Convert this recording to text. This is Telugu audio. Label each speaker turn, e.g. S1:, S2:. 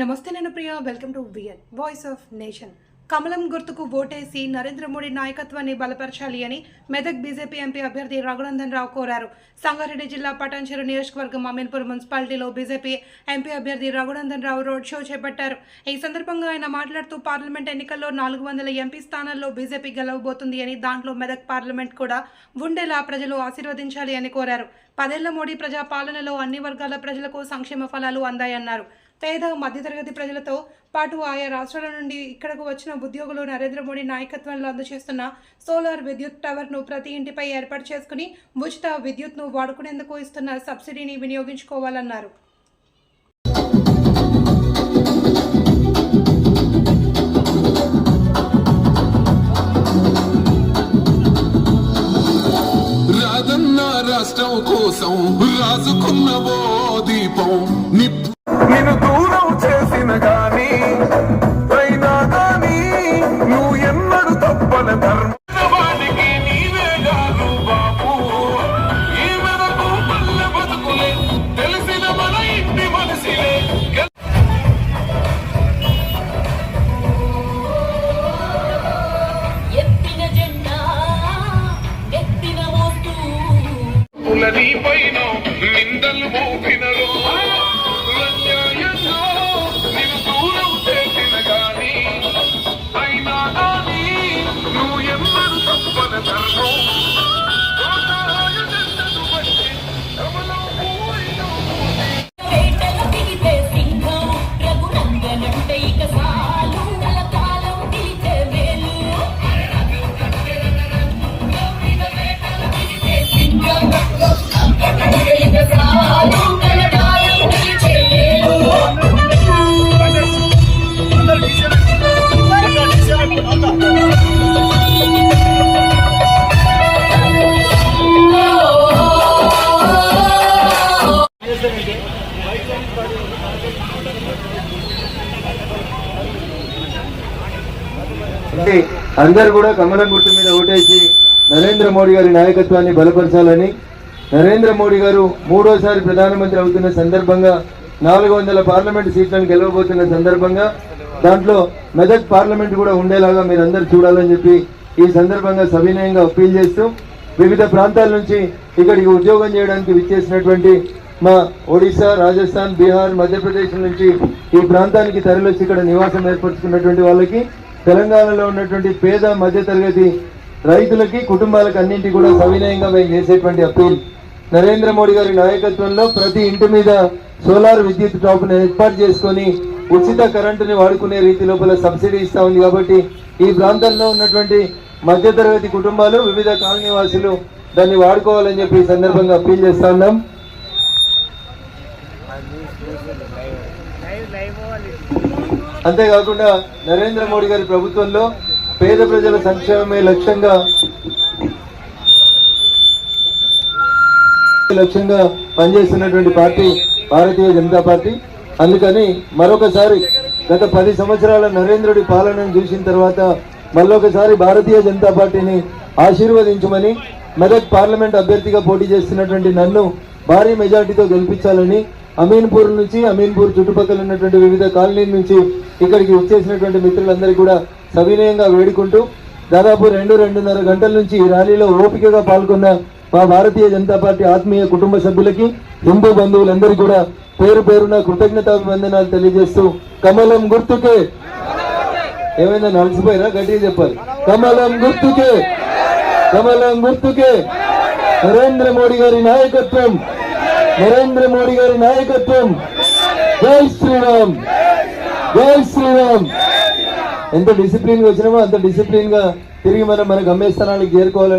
S1: నమస్తే నేను ప్రియ. వెల్కమ్ టు వియన్ వాయిస్ ఆఫ్ నేషన్ కమలం గుర్తుకు ఓటేసి నరేంద్ర మోడీ నాయకత్వాన్ని బలపరచాలి అని మెదక్ బీజేపీ ఎంపీ అభ్యర్థి రఘునందన్ రావు కోరారు. సంగారెడ్డి జిల్లా పటాన్చెరు నియోజకవర్గం అమీన్పూర్ మున్సిపాలిటీలో బీజేపీ ఎంపీ అభ్యర్థి రఘునందన్ రావు రోడ్ షో చేపట్టారు. ఈ సందర్భంగా ఆయన మాట్లాడుతూ పార్లమెంట్ ఎన్నికల్లో నాలుగు వందల ఎంపీ స్థానాల్లో బీజేపీ గెలవబోతుంది అని దాంట్లో మెదక్ పార్లమెంట్ కూడా ఉండేలా ప్రజలు ఆశీర్వదించాలి అని కోరారు. పదేళ్ళ మోడీ ప్రజా పాలనలో అన్ని వర్గాల ప్రజలకు సంక్షేమ ఫలాలు అందాయన్నారు. పేద మధ్యతరగతి ప్రజలతో పాటు ఆయా రాష్ట్రాల నుండి ఇక్కడకు వచ్చిన ఉద్యోగులు నరేంద్ర మోడీ నాయకత్వంలో అందజేస్తున్న సోలార్ విద్యుత్ టవర్ను ప్రతి ఇంటిపై ఏర్పాటు చేసుకుని ఉచిత విద్యుత్ను వాడుకునేందుకు ఇస్తున్న సబ్సిడీని వినియోగించుకోవాలన్నారు.
S2: రాజన్న రాష్ట్రం కోసం రాజుకున్న ఓ దీపం
S3: నిన్ను దూరం చేసిన గాని అయినా గాని నువ్వు ఎన్నడు తప్పన ధర్మవాడికి నీవే కాదు
S4: అందరు కూడా కమల గుర్తు మీద ఓటేసి నరేంద్ర మోడీ గారి నాయకత్వాన్ని బలపరచాలని నరేంద్ర మోడీ గారు మూడోసారి ప్రధానమంత్రి అవుతున్న సందర్భంగా నాలుగు వందల పార్లమెంట్ సీట్లను గెలవబోతున్న సందర్భంగా దాంట్లో మెదక్ పార్లమెంట్ కూడా ఉండేలాగా మీరు అందరు చూడాలని చెప్పి ఈ సందర్భంగా సవినయంగా అప్పీల్ చేస్తూ వివిధ ప్రాంతాల నుంచి ఇక్కడికి ఉద్యోగం చేయడానికి విచ్చేసినటువంటి మా ఒడిశా రాజస్థాన్ బీహార్ మధ్యప్రదేశ్ నుంచి ఈ ప్రాంతానికి తరలివచ్చి ఇక్కడ నివాసం ఏర్పరచుకున్నటువంటి వాళ్ళకి తెలంగాణలో ఉన్నటువంటి పేద మధ్యతరగతి రైతులకి కుటుంబాలకు అన్నింటి కూడా సవినయంగా మేము చేసేటువంటి అప్పీల్. నరేంద్ర మోడీ గారి నాయకత్వంలో ప్రతి ఇంటి మీద సోలార్ విద్యుత్ టాప్ను ఏర్పాటు చేసుకొని ఉచిత కరెంటుని వాడుకునే రీతి లోపల సబ్సిడీ ఇస్తా ఉంది కాబట్టి ఈ ప్రాంతంలో ఉన్నటువంటి మధ్యతరగతి కుటుంబాలు వివిధ కాలనీ వాసులు దాన్ని వాడుకోవాలని చెప్పి ఈ సందర్భంగా అప్పీల్ చేస్తా ఉన్నాం. అంతేకాకుండా నరేంద్ర మోడీ గారి ప్రభుత్వంలో పేద ప్రజల సంక్షేమమే లక్ష్యంగా లక్ష్యంగా పనిచేస్తున్నటువంటి పార్టీ భారతీయ జనతా పార్టీ. అందుకని మరొకసారి గత పది సంవత్సరాల నరేంద్రుడి పాలనను చూసిన తర్వాత మళ్ళొకసారి భారతీయ జనతా పార్టీని ఆశీర్వదించమని మెదక్ పార్లమెంట్ అభ్యర్థిగా పోటీ చేస్తున్నటువంటి నన్ను భారీ మెజార్టీతో గెలిపించాలని అమీన్పూర్ నుంచి అమీన్పూర్ చుట్టుపక్కల ఉన్నటువంటి వివిధ కాలనీల నుంచి ఇక్కడికి వచ్చేసినటువంటి మిత్రులందరికీ కూడా సవినయంగా వేడుకుంటూ దాదాపు రెండు రెండున్నర గంటల నుంచి ఈ ర్యాలీలో ఓపికగా పాల్గొన్న మా భారతీయ జనతా పార్టీ ఆత్మీయ కుటుంబ సభ్యులకి హిందూ బంధువులందరికీ కూడా పేరు పేరున కృతజ్ఞతాభివందనాలు తెలియజేస్తూ కమలం గుర్తుకే. ఏమైనా నలిసిపోయినా గట్టిగా చెప్పాలి. కమలం గుర్తుకే. కమలం గుర్తుకే. నరేంద్ర మోడీ గారి నాయకత్వం. నరేంద్ర మోడీ గారి నాయకత్వం జై శ్రీరామ్ జై శ్రీరామ్ ఎంత డిసిప్లిన్ గా వచ్చినామో అంత డిసిప్లిన్ గా తిరిగి మనం మన గమ్యస్థానానికి చేరుకోవాలని